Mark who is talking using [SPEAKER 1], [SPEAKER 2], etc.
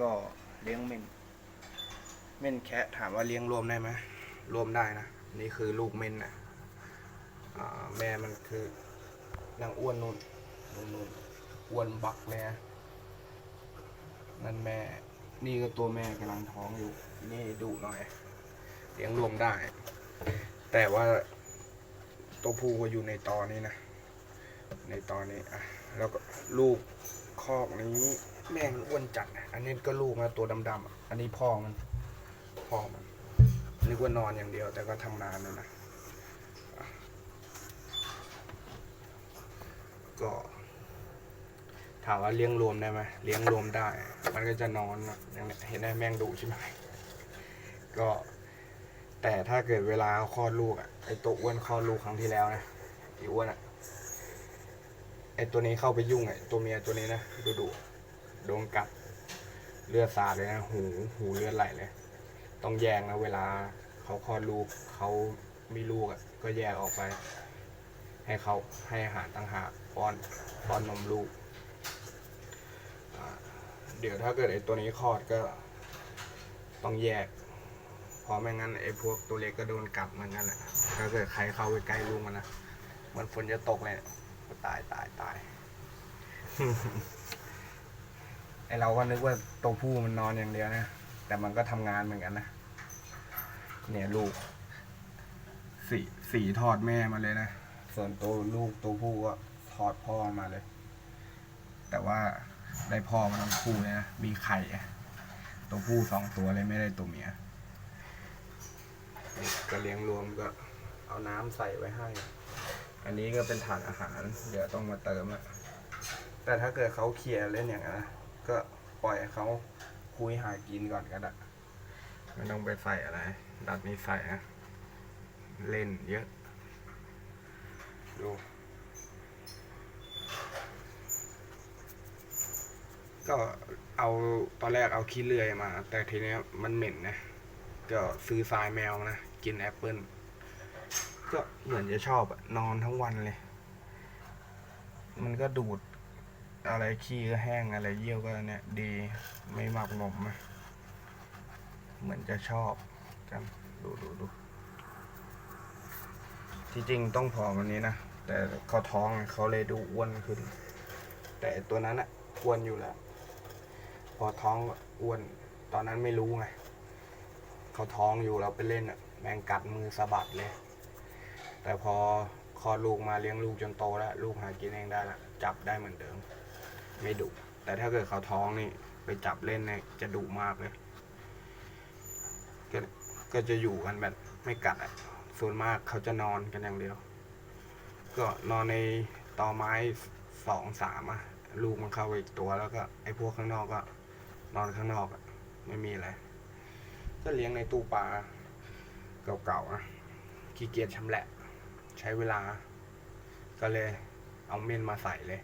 [SPEAKER 1] ก็เลี้ยงเม่น เม่นแคะถามว่าเลี้ยงรวมได้ไหมรวมได้นะ นี่คือลูกเม่นนะแม่มันคือนางอ้วนนุ่นนุ่นนุ่นอ้วนบักเลยนะนั่นแม่ นี่ก็ตัวแม่กำลังท้องอยู่ นี่ดุหน่อย เลี้ยงรวมได้ แต่ว่าตัวผู้ก็อยู่ในตอนนี้นะ ในตอนนี้อะแล้วก็ลูกคอกนี้ แม่งอ้วนจัดนะอันนี้ก็ลูกนะตัวดำๆอันนี้พ่อมันพ่อมันนึกว่านอนอย่างเดียว แต่ก็ทำงานเลยนะอะก็ถามว่าเลี้ยงรวมได้ไหมเลี้ยงรวมได้ มันก็จะนอนอย่างเนี้ยเห็นไหมแม่งดุใช่ไหมก็ แต่ถ้าเกิดเวลาขาคลอดลูกอะไอตัวอ้วนคลอดลูกครั้งที่แล้วนะไออ้วนอะไอตัวนี้เข้าไปยุ่งไอตัวเมียตัวนี้นะดูดู โดนกัดเลือดสาดเลยนะหูหูเลือดไหลเลย ต้องแยกนะเวลาเขาคลอดลูกเขามีลูกอะก็แยกออกไป ให้เขาให้อาหารต่างหากป้อนป้อนนมลูก เดี๋ยวถ้าเกิดไอตัวนี้คลอดก็ต้องแยกเพราะไม่งั้นไอ้พวกตัวเล็กก็โดนกัดเหมือนกันแหละถ้าเกิดใครเข้าไปใกล้ลูกมันนะ มันฝนจะตกเลย ตายตายตาย ไอเราก็นึกว่าตัวผู้มันนอนอย่างเดียวนะ แต่มันก็ทำงานเหมือนกันนะ เนี่ยลูกสีสีทอดแม่มาเลยนะ ส่วนตัวลูกตัวผู้ก็ทอดพ่อมาเลย แต่ว่าได้พ่อมาทั้งคู่เลยนะ มีไข่อะตัวผู้สองตัวเลยไม่ได้ตัวเมียก็เลี้ยงรวมก็เอาน้ำใส่ไว้ให้ อันนี้ก็เป็นถาดอาหาร เดี๋ยวต้องมาเติมอะแต่ถ้าเกิดเขาเคลียร์เล่นอย่างนั้นนะ ก็ปล่อยเขาคุยหากินก่อนก็ได้ไม่ต้องไปใส่อะไร ดัดนี้ใส่นะเล่นเยอะ ดูก็เอาตอนแรกเอาขี้เลื่อยมา แต่ทีนี้มันเหม็นนะ ก็ซื้อทรายแมวนะ กินแอปเปิลก็เหมือนจะชอบอะนอนทั้งวันเลย มันก็ดูด อะไรขี้ก็แห้งอะไรเยี่ยวก็เนี่ยดีไม่หมักหมมอะเหมือนจะชอบกันดูดูดูที่จริงต้องผอมวันนี้นะ แต่เขาท้องเขาเลยดูอ้วนขึ้น แต่ตัวนั้นอะอ้วนอยู่แล้ว พอท้องอ้วน ตอนนั้นไม่รู้ไงเขาท้องอยู่เราไปเล่นอะแมงกัดมือสะบัดเลย แต่พอคลอดลูกมาเลี้ยงลูกจนโตแล้ว ลูกหากินเองได้ละจับได้เหมือนเดิม ไม่ดุแต่ถ้าเกิดเขาท้องนี่ ไปจับเล่นเนี่ยจะดุมากเลยก็ก็จะอยู่กันแบบไม่กัดอะส่วนมากเขาจะนอนกันอย่างเดียว ก็นอนในตอไม้สองสามอะลูกมันเข้าไปอีกตัวแล้วก็ไอ้พวกข้างนอกก็ นอนข้างนอกอะไม่มีอะไรก็เลี้ยงในตู้ปลาเก่าๆนะขี้เกียจชำแหละ ใช้เวลา ก็เลยเอาเม่นมาใส่เลย